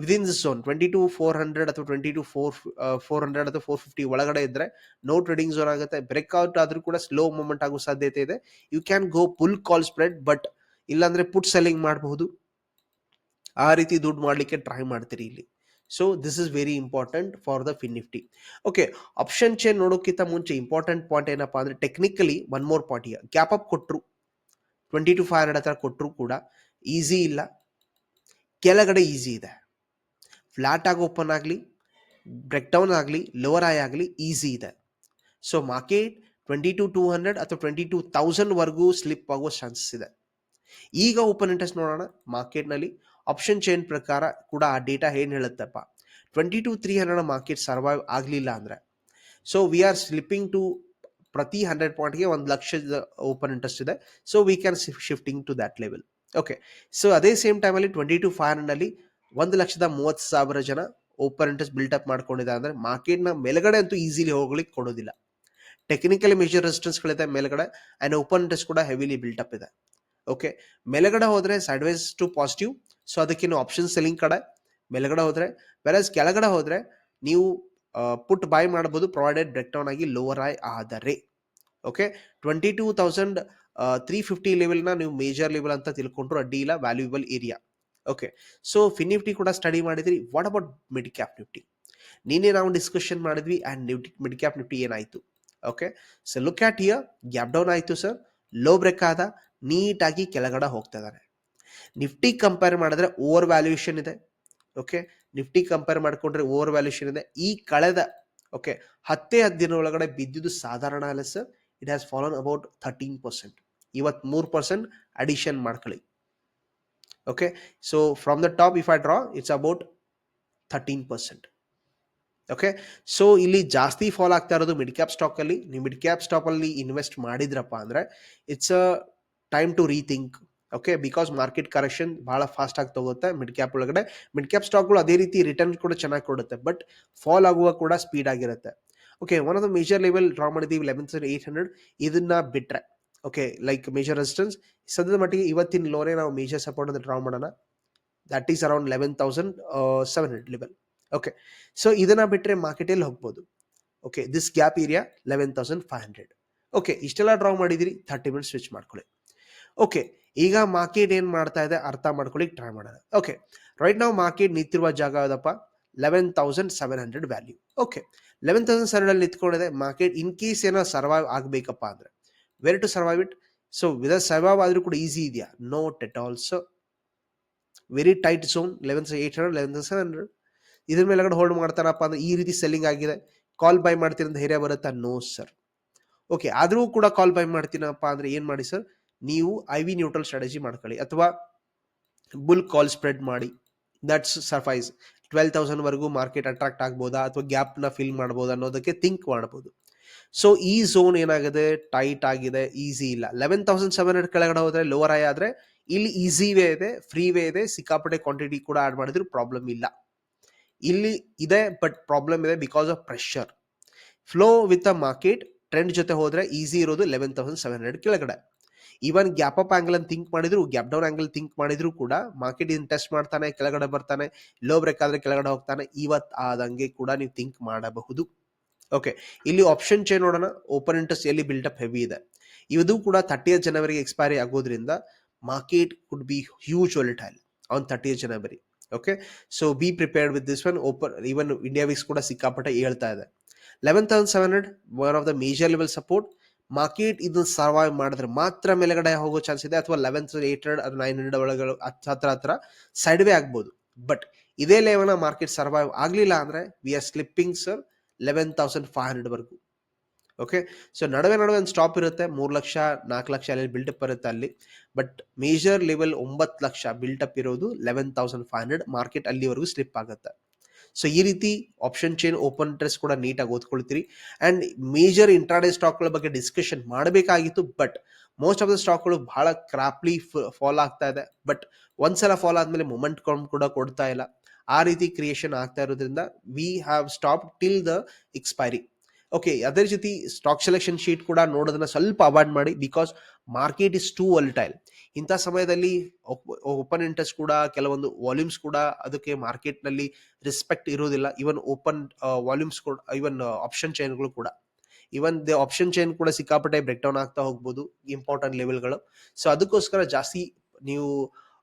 within this zone twenty two four hundred ಅಥವಾ twenty two four four hundred ಅಥವಾ four fifty ಒಳಗಡೆ ಇದ್ದರೆ no trading zone ಆಗುತ್ತೆ. Breakout ಆದರೂ ಕೂಡ ಸ್ಲೋ ಮೂಮೆಂಟ್ ಆಗೋ ಸಾಧ್ಯತೆ ಇದೆ. You can go full call spread but ಇಲ್ಲಾಂದ್ರೆ ಪುಟ್ ಸೆಲ್ಲಿಂಗ್ ಮಾಡಬಹುದು. ಆ ರೀತಿ ದುಡ್ಡು ಮಾಡಲಿಕ್ಕೆ ಟ್ರೈ ಮಾಡ್ತೀರಿ ಇಲ್ಲಿ. So this is very important for the Fin Nifty okay option chain ನೋಡೋಕ್ಕಿಂತ ಮುಂಚೆ ಇಂಪಾರ್ಟೆಂಟ್ ಪಾಯಿಂಟ್ ಏನಪ್ಪಾ ಅಂದ್ರೆ ಟೆಕ್ನಿಕಲಿ ಒನ್ ಮೋರ್ ಈಗ ಗ್ಯಾಪ್ ಅಪ್ ಕೊಟ್ಟರು ಟ್ವೆಂಟಿ ಟು ಫೈವ್ ಹಂಡ್ರೆಡ್ ಹತ್ರ ಕೊಟ್ಟರು ಕೂಡ ಈಸಿ ಇಲ್ಲ. ಕೆಳಗಡೆ ಈಸಿ ಇದೆ. ಫ್ಲಾಟ್ ಆಗಿ ಓಪನ್ ಆಗಲಿ ಬ್ರೇಕ್ ಡೌನ್ ಆಗಲಿ ಲೋವರ್ ಐ ಆಗಲಿ ಈಸಿ ಇದೆ. So market twenty two two hundred ಅಥವಾ ಟ್ವೆಂಟಿ ಟು ತೌಸಂಡ್ವರೆಗೂ ಸ್ಲಿಪ್ ಆಗುವ ಚಾನ್ಸಸ್ ಇದೆ. ಈಗ ಓಪನ್ ಇಂಟ್ರೆಸ್ಟ್ ನೋಡೋಣ ಮಾರ್ಕೆಟ್ನಲ್ಲಿ ಆಪ್ಷನ್ ಚೈನ್ ಪ್ರಕಾರ ಕೂಡ ಆ ಡೇಟಾ ಏನು ಹೇಳುತ್ತಪ್ಪ? Twenty two three hundred market survive ಆಗಲಿಲ್ಲ ಅಂದರೆ. So we are slipping to ಪ್ರತಿ ಹಂಡ್ರೆಡ್ ಪಾಯಿಂಟ್ಗೆ ಒಂದು ಲಕ್ಷದ ಓಪನ್ ಇಂಟ್ರೆಸ್ಟ್ ಇದೆ. So we can shifting to that level okay so ಅದೇ ಸೇಮ್ ಟೈಮಲ್ಲಿ ಟ್ವೆಂಟಿ ಟು ಫೈವ್ ಹಂಡ್ರೆಡ್ನಲ್ಲಿ ಒಂದು ಲಕ್ಷದ ಮೂವತ್ತು ಸಾವಿರ ಜನ ಓಪನ್ ಇಂಟ್ರೆಸ್ಟ್ ಅಪ್ ಮಾಡ್ಕೊಂಡಿದ್ದಾರೆ ಅಂದರೆ ಮಾರ್ಕೆಟ್ನ ಮೇಲ್ಗಡೆ ಅಂತೂ ಈಸಿಲಿ ಹೋಗ್ಲಿಕ್ಕೆ ಕೊಡೋದಿಲ್ಲ. ಟೆಕ್ನಿಕಲಿ ಮೇಜರ್ ರೆಸಿಸ್ಟೆನ್ಸ್ಗಳಿದೆ ಮೇಲ್ಗಡೆ ಆ್ಯಂಡ್ ಓಪನ್ ಇಂಟ್ರೆಸ್ಟ್ ಕೂಡ ಹೆವಿಲಿ ಬಿಲ್ಟಪ್ ಇದೆ. ಓಕೆ ಮೇಲೆಗಡೆ ಹೋದರೆ ಸೈಡ್ವೇಸ್ ಟು ಪಾಸಿಟಿವ್ ಸೊ ಅದಕ್ಕೆ ನೀವು ಆಪ್ಷನ್ ಸೆಲ್ಲಿಂಗ್ ಕಡೆ. ಮೇಲೆಗಡೆ ಹೋದರೆ ವೆರಸ್ ಕೆಳಗಡೆ ಹೋದರೆ, ನೀವು ಪುಟ್ ಬೈ ಮಾಡ್ಬೋದು ಪ್ರೊವೈಡೆಡ್ ಬ್ರೇಕ್ ಡೌನ್ ಆಗಿ ಲೋವರ್ ಆಯ್ ಆದರೆ. Okay twenty two thousand three fifty ಲೆವೆಲ್ನ ನೀವು ಮೇಜರ್ ಲೆವೆಲ್ ಅಂತ ತಿಳ್ಕೊಂಡ್ರು ಅಡ್ಡಿ ಇಲ್ಲ valuable area okay so Fin Nifty ಕೂಡ ಸ್ಟಡಿ ಮಾಡಿದ್ರಿ. What about mid cap Nifty ನೀನೇ ನಾವು ಡಿಸ್ಕಷನ್ ಮಾಡಿದ್ವಿ and Nifty mid cap Nifty ಏನಾಯಿತು? Okay so look at here gap down ಆಯಿತು ಸರ್ ಲೋ ಬ್ರೇಕ್ ಆದ. ನೀಟಾಗಿ ಕೆಳಗಡೆ ಹೋಗ್ತಾ ಇದ್ದಾರೆ ನಿಫ್ಟಿ ಕಂಪೇರ್ ಮಾಡಿದ್ರೆ ಓವರ್ ವ್ಯಾಲ್ಯೂಯೇಷನ್ ಇದೆ. ಓಕೆ ನಿಫ್ಟಿ ಕಂಪೇರ್ ಮಾಡಿಕೊಂಡ್ರೆ ಓವರ್ ವ್ಯಾಲ್ಯೂಷನ್ ಇದೆ. ಈ ಕಳೆದ ಓಕೆ ಹತ್ತೇ ದಿನ ಒಳಗಡೆ ಬಿದ್ದಿದ್ದು ಸಾಧಾರಣ ಅಲ್ಲ sir it has fallen about thirteen percent ಇವತ್ತು ಮೂರು ಪರ್ಸೆಂಟ್ ಅಡಿಷನ್ ಮಾಡ್ಕೊಳ್ಳಿ. Okay so from the top if I draw it's about thirteen percent okay so ಇಲ್ಲಿ ಜಾಸ್ತಿ ಫಾಲ್ ಆಗ್ತಾ ಇರೋದು ಮಿಡ್ ಕ್ಯಾಪ್ ಸ್ಟಾಕಲ್ಲಿ ನೀವು ಮಿಡ್ ಕ್ಯಾಪ್ ಸ್ಟಾಕಲ್ಲಿ ಇನ್ವೆಸ್ಟ್ ಮಾಡಿದ್ರಪ್ಪ ಅಂದರೆ it's a time to rethink okay because market correction ಭಾಳ ಫಾಸ್ಟ್ ಆಗಿ ತಗೋತ್ತೆ ಮಿಡ್ ಕ್ಯಾಪ್ ಒಳಗಡೆ. ಮಿಡ್ ಕ್ಯಾಪ್ ಸ್ಟಾಕ್ಗಳು ಅದೇ ರೀತಿ ರಿಟರ್ನ್ ಕೂಡ ಚೆನ್ನಾಗಿ ಕೊಡುತ್ತೆ ಬಟ್ ಫಾಲ್ ಆಗುವ ಕೂಡ ಸ್ಪೀಡ್ ಆಗಿರುತ್ತೆ. Okay one of the major level draw ಮಾಡಿದ್ದೀವಿ ಲೆವೆನ್ ಸರ್ ಏಯ್ಟ್ ಹಂಡ್ರೆಡ್ ಇದನ್ನ ಬಿಟ್ರೆ ಓಕೆ ಲೈಕ್ ಮೇಜರ್ ರೆಸಿಸ್ಟೆನ್ಸ್ ಸದ್ಯದ ಮಟ್ಟಿಗೆ ಇವತ್ತಿನ ಲೋನೇ ನಾವು ಮೇಜರ್ ಸಪೋರ್ಟ್ ಅಂತ ಡ್ರಾ ಮಾಡೋಣ. That is around eleven thousand seven hundred level okay so ಇದನ್ನ ಬಿಟ್ಟರೆ ಮಾರ್ಕೆಟಲ್ಲಿ ಹೋಗ್ಬೋದು okay this gap area eleven thousand five hundred okay ಇಷ್ಟೆಲ್ಲ ಡ್ರಾ ಮಾಡಿದಿರಿ ಥರ್ಟಿ ಮಿನಿಟ್ಸ್ ಸ್ವಿಚ್ ಮಾಡ್ಕೊಳ್ಳಿ. ಓಕೆ ಈಗ ಮಾರ್ಕೆಟ್ ಏನು ಮಾಡ್ತಾ ಇದೆ ಅರ್ಥ ಮಾಡ್ಕೊಳ್ಳಿ ಟ್ರೈ ಮಾಡೋಣ. ಓಕೆ ರೈಟ್ ನಾವು ಮಾರ್ಕೆಟ್ ನಿಂತಿರುವ ಜಾಗ ಯಾವುದಪ್ಪ? Eleven thousand seven hundred value okay eleven thousand seven ಅಲ್ಲಿ ನಿಂತ್ಕೊಂಡಿದೆ. ಮಾರ್ಕೆಟ್ ಇನ್ ಕೇಸ್ ಏನೋ ಸರ್ವೈವ್ ಆಗಬೇಕಪ್ಪ ಅಂದರೆ very to survive it so ವಿದ survive ಆದರೂ ಕೂಡ ಈಸಿ ಇದೆಯಾ? Note at also very tight zone eleven eight hundred eleven seven hundred ಇದ್ರ ಮೇಲೆಗಡೆ ಹೋಲ್ಡ್ ಮಾಡ್ತಾರಪ್ಪ ಅಂದ್ರೆ, ಈ ರೀತಿ ಸೆಲ್ಲಿಂಗ್ ಆಗಿದೆ. ಕಾಲ್ ಬೈ ಮಾಡ್ತೀರಂತ ಧೈರ್ಯ ಬರುತ್ತಾ? ನೋ ಸರ್ ಓಕೆ ಆದರೂ ಕೂಡ ಕಾಲ್ ಬೈ ಮಾಡ್ತೀನಪ್ಪ ಅಂದ್ರೆ ಏನು ಮಾಡಿ ಸರ್ ನೀವು ಐ ವಿ ನ್ಯೂಟ್ರಲ್ ಸ್ಟ್ರಾಟಜಿ ಮಾಡ್ಕೊಳ್ಳಿ ಅಥವಾ ಬುಲ್ ಕಾಲ್ ಸ್ಪ್ರೆಡ್ ಮಾಡಿ. ದಟ್ಸ್ ಸರ್ಫೈಸ್ ಟ್ವೆಲ್ ತೌಸಂಡ್ವರೆಗೂ ಮಾರ್ಕೆಟ್ ಅಟ್ರಾಕ್ಟ್ ಆಗ್ಬೋದಾ ಅಥವಾ ಗ್ಯಾಪ್ನ ಫಿಲ್ ಮಾಡ್ಬೋದಾ ಅನ್ನೋದಕ್ಕೆ ಥಿಂಕ್ ಮಾಡ್ಬೋದು. ಸೊ ಈ ಝೋನ್ ಏನಾಗಿದೆ? ಟೈಟ್ ಆಗಿದೆ ಈಸಿ ಇಲ್ಲ. ಲೆವೆನ್ ತೌಸಂಡ್ ಸೆವೆನ್ ಹಂಡ್ರೆಡ್ ಕೆಳಗಡೆ ಹೋದ್ರೆ ಲೋವರ್ ಐ ಆದರೆ ಇಲ್ಲಿ ಈಸಿ ವೇ ಇದೆ ಫ್ರೀ ವೇ ಇದೆ, ಸಿಕ್ಕಾಪಟ್ಟೆ ಕ್ವಾಂಟಿಟಿ ಕೂಡ ಆಡ್ ಮಾಡಿದ್ರು ಪ್ರಾಬ್ಲಮ್ ಇಲ್ಲ. ಇಲ್ಲಿ ಇದೆ ಬಟ್ ಪ್ರಾಬ್ಲಮ್ ಇದೆ because of pressure flow with a market trend ಜೊತೆ ಹೋದ್ರೆ ಈಸಿ ಇರೋದು ಲೆವೆನ್ ತೌಸಂಡ್ ಸೆವೆನ್ ಹಂಡ್ರೆಡ್ ಕೆಳಗಡೆ. ಈವನ್ ಗ್ಯಾಪ್ ಅಪ್ ಆಂಗಲ್ ಅಂತ ಥಿಂಕ್ ಮಾಡಿದ್ರು ಗ್ಯಾಪ್ ಡೌನ್ ಆಂಗಲ್ ಥಿಂಕ್ ಮಾಡಿದ್ರು ಕೂಡ ಮಾರ್ಕೆಟ್ ಇನ್ ಟೆಸ್ಟ್ ಮಾಡ್ತಾನೆ, ಕೆಳಗಡೆ ಬರ್ತಾನೆ ಲೋ ಬ್ರೇಕ್ ಆದ್ರೆ ಕೆಳಗಡೆ ಹೋಗ್ತಾನೆ, ಇವತ್ ಆದಂಗೆ ಕೂಡ ನೀವು ಥಿಂಕ್ ಮಾಡಬಹುದು. ಓಕೆ ಇಲ್ಲಿ ಆಪ್ಷನ್ ಚೇನ್ ನೋಡೋಣ. ಓಪನ್ ಇಂಟ್ರೆಸ್ಟ್ ಎಲ್ಲಿ ಅಪ್ ಹೆವಿ ಇದೆ. ಇದು ಕೂಡ ತರ್ಟಿಯ ಜನವರಿಗೆ ಎಕ್ಸ್ಪೈರಿ ಆಗೋದ್ರಿಂದ market could be huge volatile on ತರ್ಟಿಯ January okay so be prepared with this one open even India VIX ಕೂಡ ಸಿಕ್ಕಾಪಟ್ಟೆ ಹೇಳ್ತಾ ಇದೆ. Eleven thousand seven hundred one of the major level support market ಇದನ್ನ ಸರ್ವೈವ್ ಮಾಡಿದ್ರೆ ಮಾತ್ರ ಮೇಲೆಗಡೆ ಹೋಗೋ ಚಾನ್ಸ್ ಇದೆ ಅಥವಾ ಲೆವೆನ್ ಏಟ್ ಹಂಡ್ರೆಡ್ ಅದು ನೈನ್ ಹಂಡ್ರೆಡ್ ಒಳಗೆ ಹತ್ರ ಹತ್ರ ಸೈಡ್ ವೇ ಆಗ್ಬೋದು. ಬಟ್ ಇದೇ ಲೆವೆಲ್ ಮಾರ್ಕೆಟ್ ಸರ್ವೈವ್ ಆಗಲಿಲ್ಲ ಅಂದ್ರೆ we are slipping sir eleven thousand five ಹಂಡ್ರೆಡ್ವರೆಗೂ okay so ನಡುವೆ ನಡುವೆ ಒಂದು ಸ್ಟಾಪ್ ಇರುತ್ತೆ. ಮೂರು ಲಕ್ಷ, ನಾಲ್ಕು ಲಕ್ಷ ಅಲ್ಲಿ ಬಿಲ್ಡಪ್ ಬರುತ್ತೆ ಅಲ್ಲಿ. ಬಟ್ ಮೇಜರ್ ಲೆವೆಲ್ ಒಂಬತ್ತು ಲಕ್ಷ ಬಿಲ್ಡಪ್ ಇರೋದು eleven thousand five hundred market ಅಲ್ಲಿವರೆಗೂ ಸ್ಲಿಪ್ ಆಗುತ್ತೆ. ಸೊ ಈ ರೀತಿ ಆಪ್ಷನ್ ಚೈನ್ ಓಪನ್ ಇಂಟ್ರೆಸ್ಟ್ ಕೂಡ ನೀಟಾಗಿ ಓದ್ಕೊಳ್ತೀರಿ. ಆ್ಯಂಡ್ ಮೇಜರ್ ಇಂಟ್ರಾಡೇ ಸ್ಟಾಕ್ಗಳ ಬಗ್ಗೆ ಡಿಸ್ಕಷನ್ ಮಾಡಬೇಕಾಗಿತ್ತು ಬಟ್ ಮೋಸ್ಟ್ ಆಫ್ ದ ಸ್ಟಾಕ್ಗಳು ಬಹಳ ಕ್ರಾಪ್ಲಿ ಫಾಲ್ ಆಗ್ತಾ ಇದೆ. ಬಟ್ ಒಂದ್ಸಲ ಫಾಲ್ ಆದ್ಮೇಲೆ ಮೊಮೆಂಟ್ ಕೂಡ ಕೊಡ್ತಾ ಇಲ್ಲ. ಆ ರೀತಿ ಕ್ರಿಯೇಷನ್ ಆಗ್ತಾ ಇರೋದ್ರಿಂದ we have stop till the expiry okay ಅದೇ ಜೊತೆ ಸ್ಟಾಕ್ ಸೆಲೆಕ್ಷನ್ ಶೀಟ್ ಕೂಡ ನೋಡೋದನ್ನ ಸ್ವಲ್ಪ ಅವಾಯ್ಡ್ ಮಾಡಿ because market is too volatile ಇಂಥ ಸಮಯದಲ್ಲಿ ಓಪನ್ ಇಂಟ್ರೆಸ್ಟ್ ಕೂಡ, ಕೆಲವೊಂದು ವಾಲ್ಯೂಮ್ಸ್ ಕೂಡ ಅದಕ್ಕೆ ಮಾರ್ಕೆಟ್ನಲ್ಲಿ ರೆಸ್ಪೆಕ್ಟ್ ಇರೋದಿಲ್ಲ. ಇವನ್ ಓಪನ್ ವಾಲ್ಯೂಮ್ಸ್ ಕೂಡ ಇವನ್ ಆಪ್ಷನ್ ಚೈನ್ಗಳು ಕೂಡ. ಇವನ್ ದ ಆಪ್ಷನ್ ಚೈನ್ ಕೂಡ ಸಿಕ್ಕಾಪಟ್ಟೆ ಬ್ರೇಕ್ ಡೌನ್ ಆಗ್ತಾ ಹೋಗ್ಬೋದು ಇಂಪಾರ್ಟೆಂಟ್ ಲೆವೆಲ್ಗಳು ಸೊ ಅದಕ್ಕೋಸ್ಕರ ಜಾಸ್ತಿ ನೀವು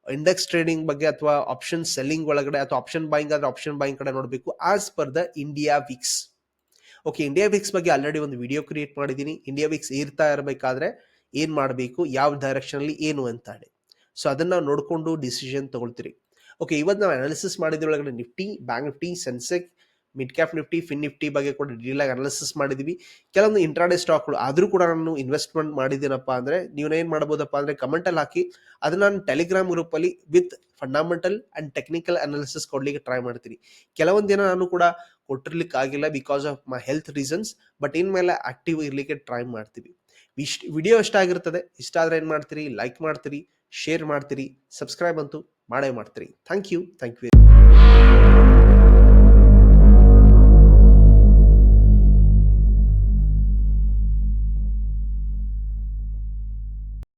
ಇಂಡೆಕ್ಸ್ ಟ್ರೇಡಿಂಗ್ ಬಗ್ಗೆ ಅಥವಾ ಆಪ್ಷನ್ ಸೆಲ್ಲಿಂಗ್ ಒಳಗಡೆ ಅಥವಾ ಆಪ್ಷನ್ ಬಾಯಿಂಗ್ ಆದ್ರೆ ಆಪ್ಷನ್ ಬಾಯಿಂಗ್ ಕಡೆ ನೋಡಬೇಕು. As per the India VIX okay India VIX ಬಗ್ಗೆ ಆಲ್ರೆಡಿ ಒಂದು ವಿಡಿಯೋ ಕ್ರಿಯೇಟ್ ಮಾಡಿದ್ದೀನಿ. ಇಂಡಿಯಾ ವಿಕ್ಸ್ ಇರ್ತಾ ಇರಬೇಕಾದ್ರೆ ಏನು ಮಾಡಬೇಕು, ಯಾವ ಡೈರೆಕ್ಷನಲ್ಲಿ ಏನು ಅಂತ ಹೇಳಿ ಸೊ ಅದನ್ನ ನೋಡಿಕೊಂಡು ಡಿಸಿಷನ್ ತಗೊಳ್ತೀರಿ. ಓಕೆ ಇವತ್ತು ನಾವು analysis ಮಾಡಿದ್ರೊಳಗಡೆ Nifty Bank Nifty Sensex mid cap Nifty Fin Nifty ಬಗ್ಗೆ ಕೂಡ ಡೀಲ್ ಆಗಿ ಅನಾಲಿಸಿಸ್ ಮಾಡಿದ್ವಿ. ಕೆಲವೊಂದು ಇಂಟ್ರಾಡೇ ಸ್ಟಾಕ್ಗಳು ಆದರೂ ಕೂಡ ನಾನು ಇನ್ವೆಸ್ಟ್ಮೆಂಟ್ ಮಾಡಿದ್ದೀನಪ್ಪ ಅಂದರೆ ನೀವೇನು ಮಾಡ್ಬೋದಪ್ಪ ಅಂದರೆ ಕಮೆಂಟಲ್ಲಿ ಹಾಕಿ, ಅದನ್ನ ನಾನು ಟೆಲಿಗ್ರಾಮ್ ಗ್ರೂಪಲ್ಲಿ with fundamental and technical analysis ಕೊಡ್ಲಿಕ್ಕೆ ಟ್ರೈ ಮಾಡ್ತೀನಿ. ಕೆಲವೊಂದು ದಿನ ನಾನು ಕೂಡ ಕೊಟ್ಟಿರ್ಲಿಕ್ಕೆ ಆಗಿಲ್ಲ because of my health reasons but ಇನ್ಮೇಲೆ ಆಕ್ಟಿವ್ ಇರಲಿಕ್ಕೆ ಟ್ರೈ ಮಾಡ್ತೀವಿ. ಇಷ್ಟ ವಿಡಿಯೋ ಇಷ್ಟ ಆಗಿರ್ತದೆ, ಇಷ್ಟ ಆದರೆ ಏನು ಮಾಡ್ತೀರಿ? ಲೈಕ್ ಮಾಡ್ತೀರಿ ಶೇರ್ ಮಾಡ್ತೀರಿ ಸಬ್ಸ್ಕ್ರೈಬ್ ಅಂತೂ ಮಾಡೇ ಮಾಡ್ತೀರಿ. Thank you thank you